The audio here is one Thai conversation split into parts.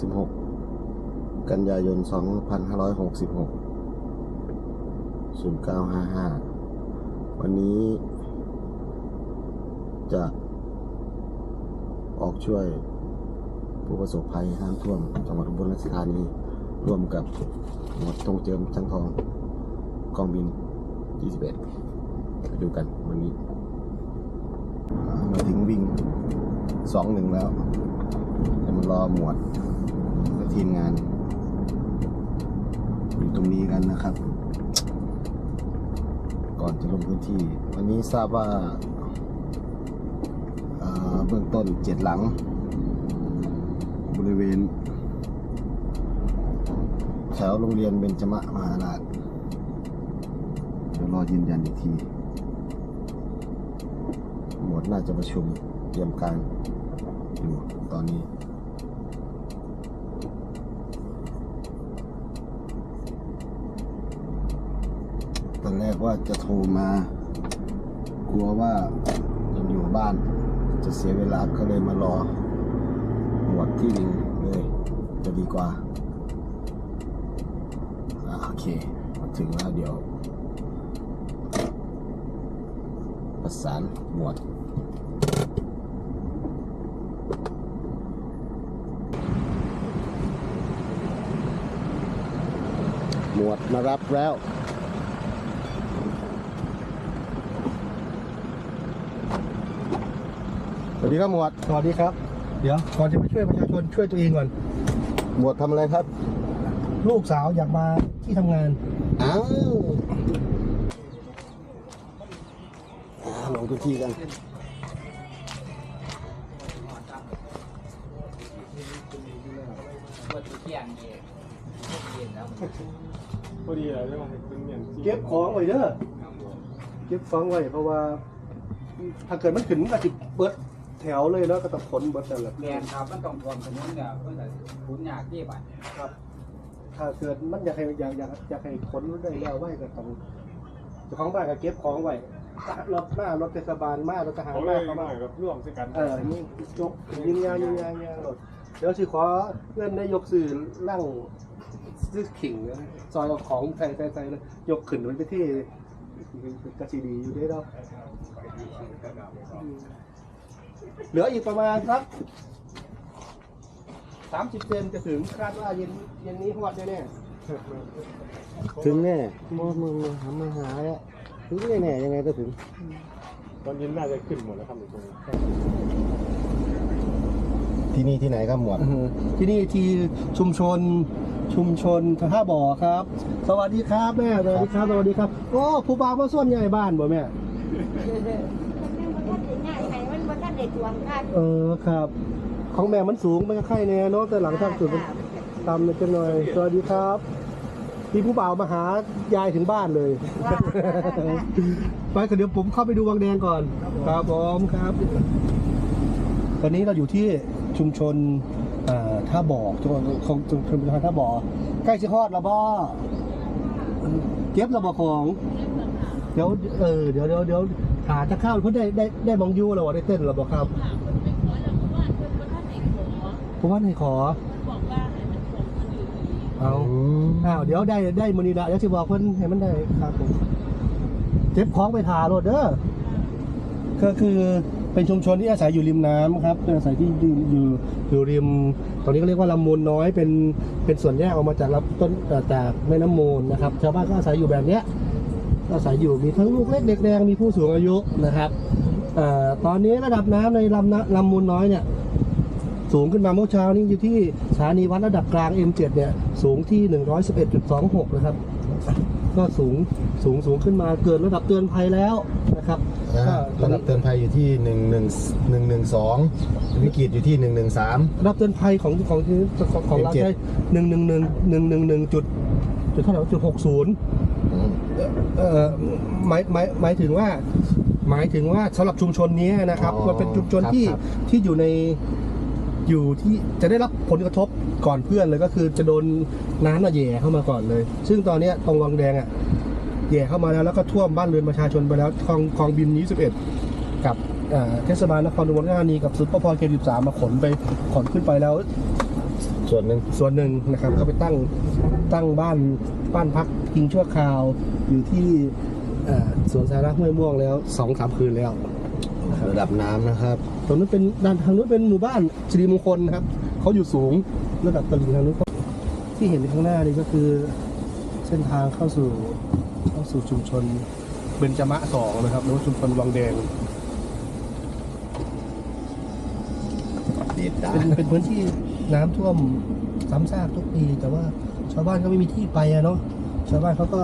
16 กันยายน 2566 0955 วันนี้ จะออกช่วยผู้ประสบภัยน้ำท่วมจังหวัดอุบลราชธานี ร่วมกับหมวดทงเจิมช่างทองกองบิน 21 ไปดูกันวันนี้ มาถึงวิ่งสองหนึ่งแล้วจะมารอหมวด ทีมงาน อยู่ตรงนี้กันนะครับ ก่อนจะลงพื้นที่ วันนี้ทราบว่าอ่าเบื้องต้นเจ็ดหลัง บริเวณ แถวโรงเรียนเบญจมะมหาราชเดี๋ยวรอยืนยันอีกทีหมวดน่าจะประชุมเตรียมการอยู่ตอนนี้ ตอน แรกว่าจะโทรมา กลัวว่ายังอยู่บ้าน จะเสียเวลาก็เลยมารอหมวดที่ลิงเลยจะดีกว่าอ่าโอเคมาถึงแล้วเดี๋ยว ประสานหมวดหมวดมารับแล้ว วัสดีครับหมวด สวัสดีครับ เดี๋ยวก่อนจะไปช่วยประชาชนช่วยตัวเองก่อน หมวดทำอะไรครับ ลูกสาวอยากมาที่ทำงาน อ้าวอ่าลงพื้นที่กันพอดีเลยใช่ไหมเป็นเหมือนเก็บของไว้เด้อ เก็บของไว้เพราะว่า ถ้าเกิดมันขึ้นมันก็สิเบิด แถวเลยแล้วก็ต้องขนเบิดแต่ละแมนครับมันต้องทวมถนนเนี่ยเพื่อจะขุนยากที่บัดครับ ถ้าเกิดมันอยากให้อยากอยากอยากให้ขนได้แล้วไว้ก็ต้องเจ้าของบ้านก็เก็บของไว้รถมารถเทศบาลมารถทหารเขาเลมายเข้ามามากับร่วมด้วยกันเออนี่ยกยิงยางยิงยางยิงยางรถเดี๋ยวสิขอเพื่อนได้ยกสื่อลั่งซื้อขิงนะซอยเอาของใส่ใส่ใส่เลยยกขึ้นมันไปที่กระสีดีอยู่ได้แล้วอืม เหลืออีกประมาณสักสามสิบเซนจะถึงคาดว่าเย็นเย็นนี้ฮอดแน่ถึงแน่มอมึงทำมาหาแล้วถึงแน่แน่ๆยังไงก็ถึง ตอนเย็นน่าจะขึ้นหมดแล้วครับตรงนี้ที่นี่ที่ไหนครับหมวดๆที่นี่ที่ชุมชนชุมชนท่าบ่อครับ สวัสดีครับแม่สวัสดีครับสวัสดีครับโอ้ผู้บ่าวมาส่วนใหญ่บ้านบ่แม่ มันบ่ทันได้ง่ายไงมันบ่ทันได้ทวงกันเออครับ ของแม่มันสูงมันก็ไข่แน่เนาะแต่หลังทางสุดมันต่ำนิดหน่อยสวัสดีครับพี่ผู้บ่าวมาหายายถึงบ้านเลยไปก็เดี๋ยวผมเข้าไปดูวังแดงก่อน ครับผมครับ ตอนนี้เราอยู่ที่ชุมชนอ่าท่าบ่อจังหวัดของชุมชนท่าบ่อใกล้ชิฮอดแล้วบ่เก็บระบของ เดี๋ยวเออเดี๋ยวเดี๋ยวเดี๋ยว หาจะเข้าเพื่อได้ได้ได้มองยูแล้ววะได้เต้นแล้วบอกครับเพราะว่าในขอเอาอ้าวเดี๋ยวได้ได้มอนีละเดี๋ยวจะบอกเพิ่นให้มันได้ครับผมเก็บของไปทารถเด้อก็คือเป็นชุมชนที่อาศัยอยู่ริมน้ำครับเป็นอาศัยที่อยู่อยู่อยู่ริม ตอนนี้ก็เรียกว่าลำมูลน้อยเป็นเป็นส่วนแยกออกมาจากลำต้นเอ่อจากแม่น้ำมูลนะครับชาวบ้านก็อาศัยอยู่แบบเนี้ย อาศัยอยู่มีทั้งลูกเล็กเด็กแดงมีผู้สูงอายุนะครับเอ่อตอนนี้ระดับน้ำในลำน้ำลำมูลน้อยเนี่ยสูงขึ้นมาเมื่อเช้านี้อยู่ที่สถานีวัดระดับกลาง M7 เนี่ยสูงที่ 111.26 นะครับ ก็สูงสูงสูงขึ้นมาเกินระดับเตือนภัยแล้วนะครับก็ระดับเตือนภัยอยู่ที่หนึ่งหนึ่งหนึ่งหนึ่งสองวิกฤตอยู่ที่หนึ่งหนึ่งสามระดับเตือนภัยของของที่ของของเรา M7 ใช้หนึ่งหนึ่งหนึ่งหนึ่งหนึ่งหนึ่งจุดจุดเท่าไหร่วะจุดหกศูนย์ เอ่อหมายหมายหมายถึงว่า หมายถึงว่าสำหรับชุมชนนี้นะครับอ๋อมันเป็นชุมชนที่ครับ ที่อยู่ในอยู่ที่จะได้รับผลกระทบก่อนเพื่อนเลยก็คือจะโดนน้ำน่ะแย่เข้ามาก่อนเลย ซึ่งตอนเนี้ยตรงวังแดงอะแย่เข้ามาแล้วแล้วก็ท่วมบ้านเรือนประชาชนไปแล้วคลองคลองบิน21กับเอ่อเทศบาลนครอุบลราชธานีกับสุดปพเขต13มาขนไปขนขึ้นไปแล้ว ส่วนหนึ่งส่วนหนึ่งนะครับก็ไปตั้งตั้งบ้านบ้านพัก พิงชั่วคราวอยู่ที่เอ่อสวนสาธารณะห้วยม่วงแล้วสองสามคืนแล้วระดับน้ำนะครับตรงนู้นเป็นด้านทางนู้นเป็นหมู่บ้านสิริมงคลนะครับเขาอยู่สูงระดับตลิ่งทางนู้นก็ที่เห็นข้างหน้านี่ก็คือเส้นทางเข้าสู่เข้าสู่ชุมชนเบญจมะสองนะครับหรือว่าชุมชนวังแดงเด็ดดาเป็นเป็นพื้นที่น้ำท่วมซ้ำซากทุกปีแต่ว่าชาวบ้านก็ไม่มีที่ไปอะเนาะ ชาวบ้านเขาก็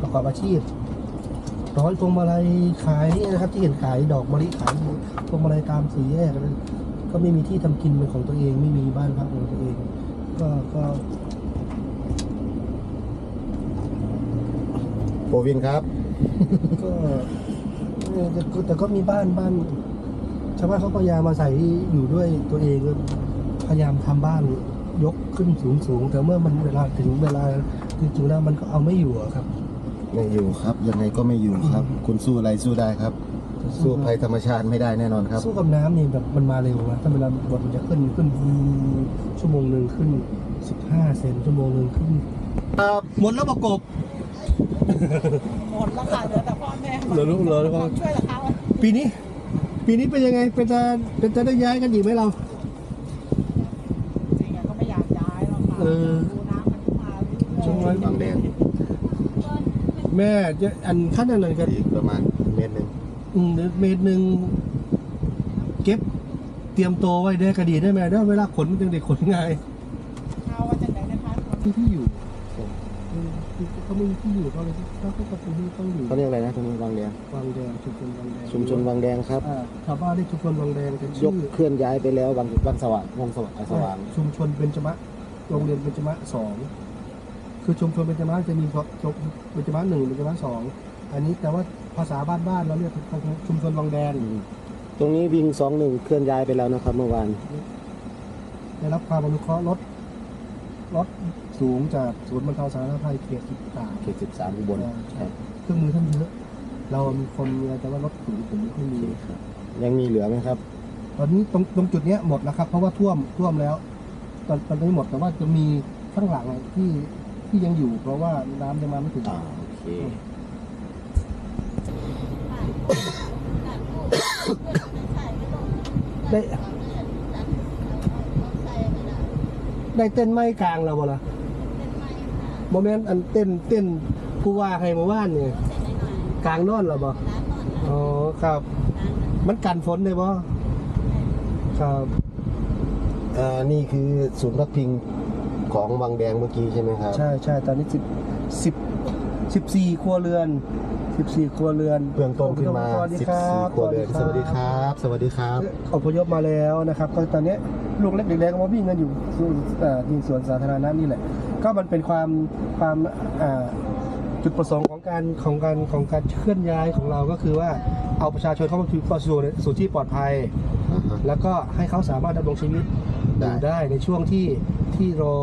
ประกอบอาชีพร้อยพวงมาลัยขายนี่นะครับ ที่เห็นขายดอกมะลิขายพวงมาลัยตามสี่แยกอะไรก็ไม่มีที่ทำกินเป็นของตัวเองไม่มีบ้านพักของตัวเอง ก็ก็โปรวินครับก็เออแต่ก็แต่ก็มีบ้านบ้านชาวบ้านเขาพยายามมาใส่อยู่ด้วยตัวเองพยายามทำบ้านยกขึ้นสูงสูงๆแต่เมื่อมันเวลาถึงเวลา จริงๆแล้วมันก็เอาไม่อยู่อะครับ ไม่อยู่ครับ ยังไงก็ไม่อยู่ครับ คุณสู้อะไรสู้ได้ครับ สู้ภัยธรรมชาติไม่ได้แน่นอนครับ สู้กับน้ำนี่แบบมันมาเร็วนะถ้าเวลาบทมันจะขึ้นขึ้นชั่วโมงหนึ่งขึ้นสิบห้าเซนชั่วโมงหนึ่งขึ้นหมดแล้วประกบหมดแล้วค่ะเหลือแต่พ่อแม่เหลือลูกเหลือลูกช่วยเหลือเขาปีนี้ ปีนี้เป็นยังไงเป็นจะเป็นจะได้ย้ายกันอีกไหมเราจริงๆก็ไม่อยากย้ายหรอกค่ะเออ ดูน้ำมันมาเรื่อยๆ ช่วงวัน บางแดง แม่จะอันขั้นอะไรกันอีกประมาณเมตรหนึ่งอืมเดี๋ยวเมตรหนึ่งเก็บเตรียมตัวไว้ได้กระดีได้ไหมได้เวลาขนมันจะได้ขนง่ายเอาว่าจะไหนนะคะที่ที่อยู่อืมคือเขาไม่มีที่อยู่เขาเลยเขาก็ต้องที่ต้องอยู่เขาเรียกอะไรนะตรงนี้บางแดงวังแดงชุมชนวังแดงชุมชนบางแดงครับ อ่าชาวบ้านเรียกชุมชนวังแดงเป็นยชื่กอ เคลื่อนย้ายไปแล้วบางบางสว่างบางสว่างสว่าง ชุมชนเบญจมะโรงเรียนเบญจมะสอง คือชุมชนเบญจมะจะมีเบญจมะหนึ่งเบญจมะสองอันนี้แต่ว่าภาษาบ้านๆเราเรียกชุมชนวังแดงตรงนี้วิ่งสองหนึ่งเคลื่อนย้ายไปแล้วนะครับ เมื่อวานได้รับความอนุเคราะห์ลดลดสูงจากศูนย์บรรเทาสาธารณภัยเขตสิบสามเขตสิบสามอุบลครับเครื่องมือท่านเยอะ เรามีคนมีอะไรแต่ว่ารถสูงผมไม่ค่อยมียังมีเหลือไหมครับ ตอนนี้ตรงตรงจุดเนี้ยหมดแล้วครับ เพราะว่าท่วมท่วมแล้ว ตอนตอนนี้หมดแต่ว่าจะมีข้างหลังที่ ที่ยังอยู่ เพราะว่าน้ำยังมาไม่ถึง อ่าโอเค ได้ ได้เต้นไม้กลางเราบ่ล่ะโมเมนต์อันเต้นเต้นผู้ว่าให้มาว่านเนี่ยกลางนอนเราบ่อ๋อครับ มันกันฝนได้บ่ครับ อ่า นี่คือศูนย์พักพิง ของบางแดงเมื่อกี้ใช่ไหมครับ ใช่ใช่ตอนนี้สิบสิบสิบสี่ครัวเรือนสิบสี่ครัวเรือนเบื้องต้นขึ้นมาสวัสดี14ครับครัวเรือนสวัสดีครับ สวัสดีครับอพยพมาแล้วนะครับ ก็ตอนนี้ลูกเล็กเด็กแดงก็มาวิ่งกันอยู่ที่เอ่อที่สวนสาธารณะนี่แหละ ก็มันเป็นความความอ่าจุดประสงค์ของการของการของการเคลื่อนย้ายของเราก็คือว่าเอาประชาชนเข้ามาสู่สู่ที่ปลอดภัยอ่าฮะแล้วก็ให้เขาสามารถดำรงชีวิตอได้ยู่ได้ในช่วงที่ ที่รอ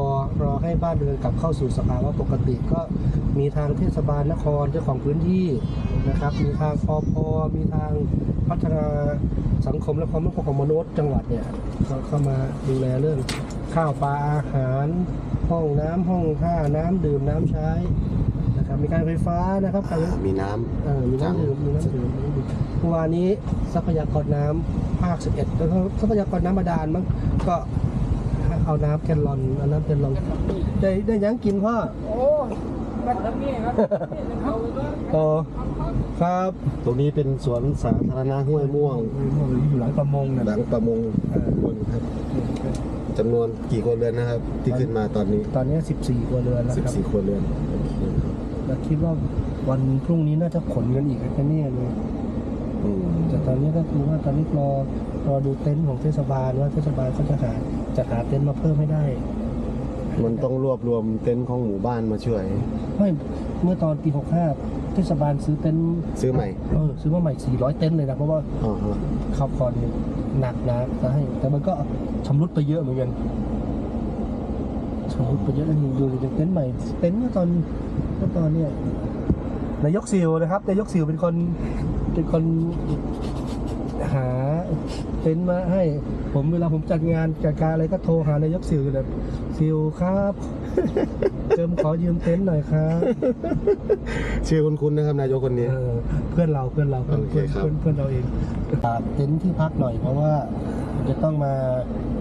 รอให้บ้านเรือนกลับเข้าสู่สภาวะปกติก็มีทางเทศบาลนครเจ้าของพื้นที่นะครับ มีทางปอพมีทางพัฒนาสังคมและความมั่นคงของมนุษย์จังหวัดเนี่ยเขาเข้ามาดูแลเรื่องข้าวปลาอาหาร ห้องน้ำห้องท่าน้ำดื่มน้ำใช้นะครับมีการไฟฟ้านะครับการมีน้ำเออมีน้ำดื่มมีน้ำดื่มมีน้ำดื่มเมื่อวานนี้ทรัพยากรน้ำภาค 11แล้วก็ทรัพยากรน้ำบาดาลมั้งก็ เอาน้ำแกนลอนเอาน้ำแกนลอนได้ได้หยังกินพ่อโอ้บัดแล้วนี่ครับนี่เขาเลยว่าอ๋อครับ ตรงนี้เป็นสวนสาธารณะห้วยม่วงอยู่หลังประมงนะหลังประมงบนครับจำนวนกี่ครัวเรือนนะครับ ที่ขึ้นมาตอนนี้ ตอนนี้ 14ครัวเรือนแล้วครับ14ครัวเรือนโอเคครับแล้วคิดว่าวันพรุ่งนี้น่าจะขนกันอีกแค่นี้เลยอืมแต่ตอนนี้ก็คือว่าตอนนี้รอรอดูเต็นท์ของเทศบาลว่าเทศบาลเขาจะหา จะหาเต็นท์มาเพิ่มให้ได้ มันต้องรวบรวมเต็นท์ของหมู่บ้านมาช่วย ไม่เมื่อตอนปี65เทศบาลซื้อเต็นท์ซื้อใหม่ เออซื้อมาใหม่ 400 เต็นท์เลยนะ เพราะว่าอ๋อฮะข้าวคอนเนี่ยหนักนะจะให้ แต่มันก็ชำรุดไปเยอะเหมือนกันชำรุดไปเยอะแล้วนี่ดูดิเต็นท์ใหม่ เต็นท์เมื่อตอนเมื่อตอนเนี่ยนายกซิลนะครับนายกซิลเป็นคนเป็นคนหา เต็นท์มาให้ ผมเวลาผมจัดงานจัดการอะไรก็โทรหานายกสิวเลยสิวครับเจิมขอยืมเต็นท์หน่อยครับชื่อคุณๆนะครับนายกคนนี้ เออเพื่อนเราเพื่อนเราเพื่อนโอเคเพื่อนครับ เพื่อนเพื่อนเราเองฝากเต็นท์ที่พักหน่อยเพราะว่าจะต้องมา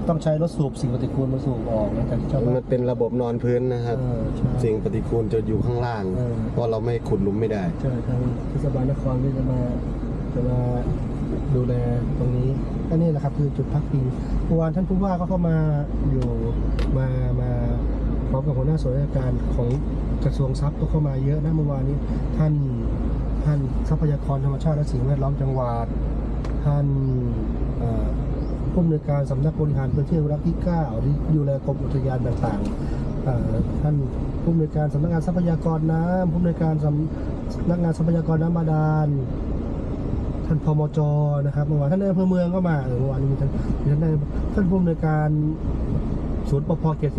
ต้องใช้รถสูบสิ่งปฏิกูลมาสูบออกนะจากที่ชาวบ้ามันนเป็นระบบนอนพื้นนะครับ เออใช่ สิ่งปฏิกูลจะอยู่ข้างล่าง เออ เพราะเราไม่ขุดหลุมไม่ได้ ใช่ทางเทศบาลนครก็จะมาจะมา ดูแลตรงนี้ก็นี่แหละครับคือจุดพักพิงเมื่อวานท่านผู้ว่าก็เข้ามาอยู่มามาพร้อมกับหัวหน้าส่วนราชการของกระทรวงทรัพย์ก็เข้ามาเยอะนะเมื่อวานนี้ ท่านท่านทรัพยากรธรรมชาติและสิ่งแวดล้อมจังหวัดท่านผู้อำนวยการสำนักบริหารพื้นที่รักที่9ที่ดูแลกรมอุทยานต่างๆท่านผู้อำนวยการสำนักงานทรัพยากรน้ำผู้อำนวยการสำนักงานทรัพยากรน้ำบาดาล ท่านพมจนะครับเมื่อวานท่านนายอำเภอเมืองก็มาเออเมื่อวานนี้มีท่านมีท่านนายท่านผู้อำนวยการศูนย์ปพเขต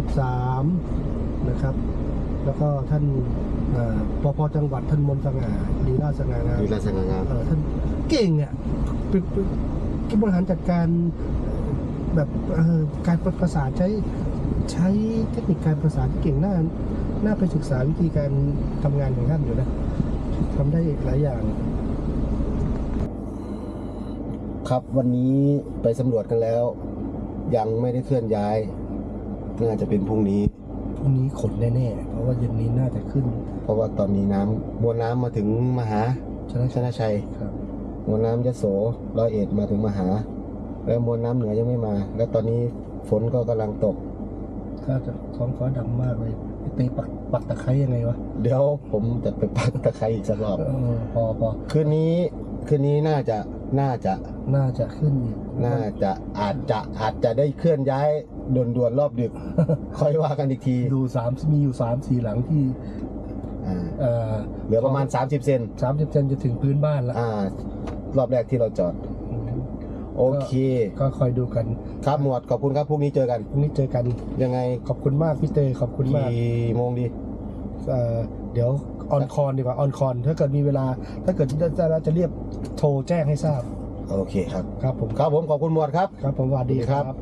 13 นะครับ แล้วก็ท่านเอ่อปพจังหวัดท่านมนต์สง่าดีราชสง่างามมีราชงานงามเออท่านเก่งอะเป็นเป็นเป็นบริหารจัดการแบบเอ่อการประสานใช้ใช้เทคนิคการประสานที่เก่งน่าน่าไปศึกษาวิธีการทำงานของท่านอยู่นะทำได้หลายอย่าง ครับวันนี้ไปสำรวจกันแล้ว ยังไม่ได้เคลื่อนย้าย น่าจะเป็นพรุ่งนี้ พรุ่งนี้ขนแน่ๆ เพราะว่าเย็นนี้น่าจะขึ้น เพราะว่าตอนนี้น้ำมวลน้ำมาถึงมหาชนะชนะชัยครับมวลน้ำยโสร้อยเอ็ดมาถึงมหา แล้วมวลน้ำเหนือยังไม่มา แล้วตอนนี้ฝนก็กำลังตกถ้าจะท้องฟ้าดำมากเลยไปตีปักปักตะไคร้ยังไงวะ เดี๋ยวผมจะไปปักตะไคร้อีกสักรอบเออพอพอคืนนี้คืนนี้น่าจะ น่าจะน่าจะขึ้นอีกน่าจะอาจจะอาจจะได้เคลื่อนย้ายด่วนๆรอบดึก ค่อยว่ากันอีกทีดูสามมีอยู่สามสี่หลังที่อ่าเอ่อเหลือประมาณ 30 เซนสามสิบเซนจะถึงพื้นบ้านแล้วอ่ารอบแรกที่เราจอด โอเค ก็คอยดูกัน ครับหมวดขอบคุณครับพรุ่งนี้เจอกันพรุ่งนี้เจอกันยังไงขอบคุณมากพี่เตขอบคุณมากกี่โมงดีเอ่อ เดี๋ยวออนคอนดีกว่าออนคอนถ้าเกิดมีเวลา ถ้าเกิดจะจะจะเรียกโทรแจ้งให้ทราบ โอเคครับ ครับผม ครับผมขอบคุณหมวดครับ ครับผมสวัสดีสวัสดีคครัรับบ